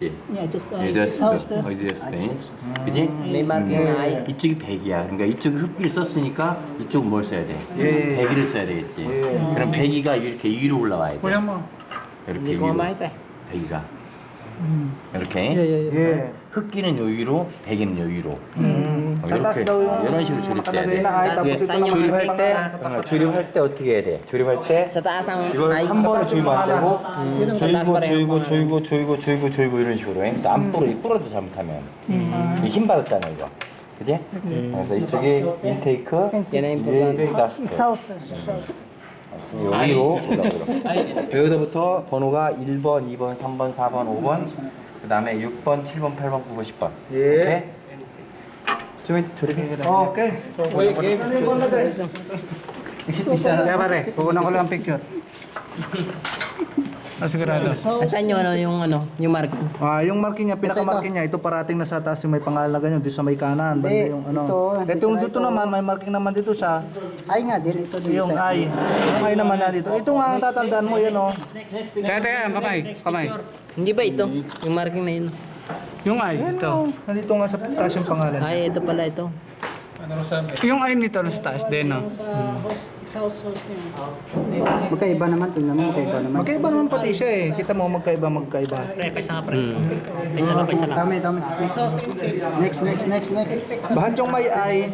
Yeah, just uh, Adjust, exhaust. uh, adjusting. 그지? May marking na ay. 이쪽이 100이야. 그러니까 이쪽이 흡기를 썼으니까 이쪽은 뭘 써야 돼? 100이를 써야 되겠지. 그럼 100이가 이렇게 위로 올라와야 돼. 이렇게 위로. mamahit eh. 100이가. 이렇게. 예. 흡기는 여기로, 100이는 여기로. 어, Sa taas 이렇게. daw yung 이런 식으로 조립돼야 돼. 이게 조립할 때, 어, 조립할 때 어떻게 해야 돼? 조립할 때 이걸. 한 번에 조이면 안 되고 taas 조이고 조이고. 조이고 조이고 조이고 조이고 이런 식으로 해. 그래서 안 뿌려, 뿌려도 잘못하면 이힘 받았잖아 이거. 그지? 그래서 이쪽이 인테이크, 뒤에 importante. 익사스 uh, exhaust. 여기로 올라오고. 여기서부터 번호가 1번, 2번, 3번, 4번, 5번, 그 다음에 6번, 7번, 8번, 9번, 10번. 예. 오케이? 좀 yung lagay? Kaya pare, kukunan ko lang ang picture. Ah, sigurado. Asan yung ano, yung ano, yung marking? Ah, yung marking niya, pinaka-marking niya, ito parating na sa taas yung may pangalaga niyo, dito sa may kanan, banda yung ano. ito, Ito yung dito naman, may marking naman dito sa Ay nga din, ito din yung sa... ay. Yung ay naman na dito. Ito nga ang tatandaan mo, yan oh. Teka, teka, kamay, kamay. Hindi ba ito? Yung marking na yun. Yung ay, Yan ito. oh. Nandito nga sa taas yung pangalan. Ay, ito pala ito. Yung ay nito nasa taas din, no? Sa hose, exhaust hose niya. Magkaiba naman, tingnan mo, magkaiba naman. Magkaiba naman pati siya eh. Kita mo magkaiba, magkaiba. Tama, tama. Next, next, next, next. Bahat yung may ay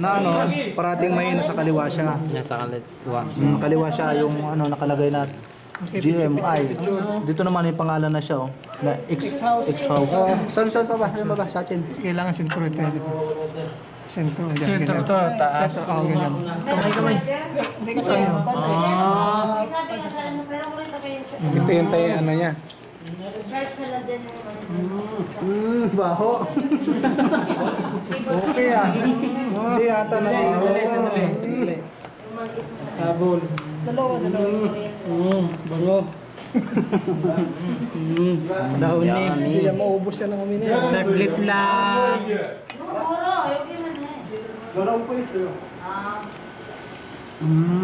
na ano, parating may ano sa kaliwa siya. Nasa kaliwa. Mm, kaliwa siya yung ano nakalagay na GMI. Dito naman yung pangalan na siya oh. Na X X house. Oh, saan, saan pa ba? Saan pa ba? Sa atin. Kailangan sentro ito. Sentro, Sentro to, taas. Sentro, oh, ganyan. Hindi kasi konti. Sabi nga sa ano, pero kung ito yung tayo, ano niya. charge na lang din yung ano. Mm, baho. okay ah. Hindi ata naligo. Dalawa, dalawa. Dahon ni. Yummy. Saglit lang. No, puro, yung man eh.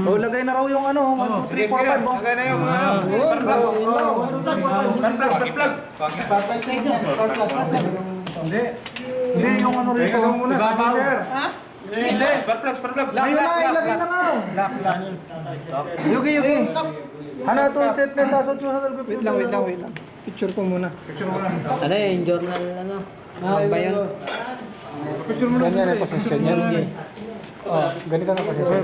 Oh, lagay na raw yung ano, 1 2 3 4 5. Oh. na yung mga... Hindi yung ano rito. Ayun na, ilagay na nga. Yugi, yugi. Ano to set na taso sa dalgo. Wait lang, wait lang, wait lang. Picture ko muna. Ano yung journal, ano? Ano ba yun? Ganyan ang posisyon yan. Oh, ganito na posisyon.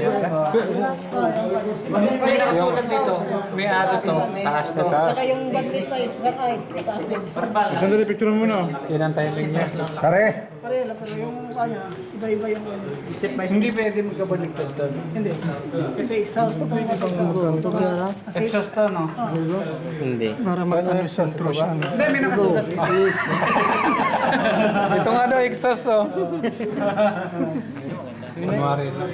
May nakasulat dito. May araw to. Taas to. Saka yung bundles na ito, sa kahit, taas din. Sandali, picture mo na. Yan ang timing niya. Pareho lang, pero yung kanya, iba-iba yung kanya. Step by step. Hindi pwede magkabaliktad to. Hindi. Kasi exhaust to, kasi exhaust. Kasi Exhaust to, no? Hindi. Para mag-ano sentro siya. Hindi, may nakasulat. Ito nga daw, exhaust to. Kunwari lang.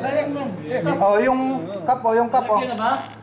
sayang man. Oh, yung cup oh, yung cup oh.